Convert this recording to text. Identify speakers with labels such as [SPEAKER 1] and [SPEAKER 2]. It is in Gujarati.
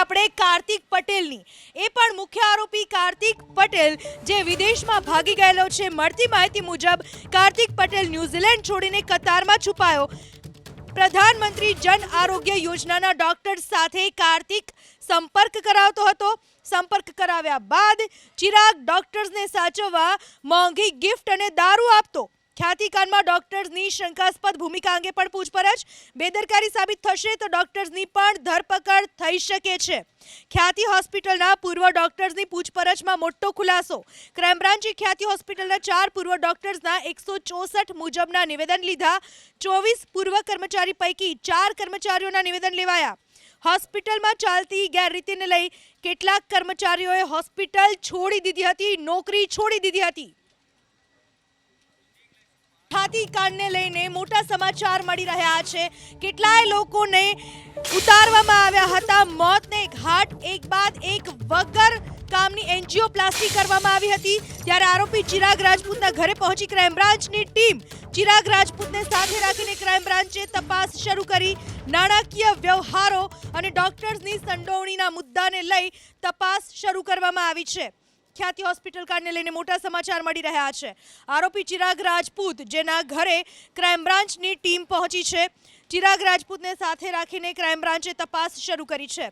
[SPEAKER 1] આપણે કાર્તિક પટેલની. એ પણ મુખ્ય આરોપી કાર્તિક પટેલ, જે વિદેશમાં ભાગી ગયેલો છે. મળતી માહિતી મુજબ, કાર્તિક પટેલ ન્યૂઝીલેન્ડ છોડીને કતારમાં છુપાયો. પ્રધાનમંત્રી જન આરોગ્ય યોજનાના ડોક્ટર સાથે કાર્તિક સંપર્ક કરાવતો હતો. સંપર્ક કરાવ્યા બાદ ચિરાગ ડોક્ટર્સને સાચવવા મોંઘી ગિફ્ટ અને દારૂ આપતો. ખ્યાતિકાંડમાં ડોક્ટર્સની શંકાસ્પદ ભૂમિકા અંગે પણ પૂછપરછ. બેદરકારી સાબિત થશે તો ડોક્ટર્સની પણ ધરપકડ થઈ શકે છે. ખ્યાતિ હોસ્પિટલના પૂર્વ ડોક્ટર્સની પૂછપરછમાં મોટો ખુલાસો. ક્રાઇમ બ્રાન્ચે ખ્યાતિ હોસ્પિટલના ચાર પૂર્વ ડોક્ટર્સના એકસો ચોસઠ મુજબના નિવેદન લીધા. ચોવીસ પૂર્વ કર્મચારી પૈકી ચાર કર્મચારીઓના નિવેદન લેવાયા. હોસ્પિટલમાં ચાલતી ગેરરીતિને લઈ કેટલાક કર્મચારીઓએ હોસ્પિટલ છોડી દીધી હતી, નોકરી છોડી દીધી હતી. ખાતી કાંડને લઈને મોટા સમાચાર મળી રહ્યા છે. કેટલાય લોકોને ઉતારવામાં આવ્યા હતા. મોતને ઘાટ એક બાદ એક વગર કામની એન્જિયોપ્લાસ્ટી કરવામાં આવી હતી. ત્યારે આરોપી ચિરાગ રાજપૂતના ઘરે પહોંચી ક્રાઇમ બ્રાન્ચની ટીમ ચિરાગ રાજપૂતને સાથે રાખીને ક્રાઇમ બ્રાન્ચે તપાસ શરૂ કરી. નાણાકીય વ્યવહારો અને ડોક્ટર્સની સંડોવણીના મુદ્દાને લઈ તપાસ શરૂ કરવામાં આવી છે. ખ્યાતિ હોસ્પિટલ કાંડને લઈને મોટા સમાચાર મળી રહ્યા છે. આરોપી ચિરાગ રાજપૂત, જેના ઘરે ક્રાઇમ બ્રાન્ચની ટીમ પહોંચી છે. ચિરાગ રાજપૂતને સાથે રાખીને ક્રાઇમ બ્રાન્ચે તપાસ શરૂ કરી છે.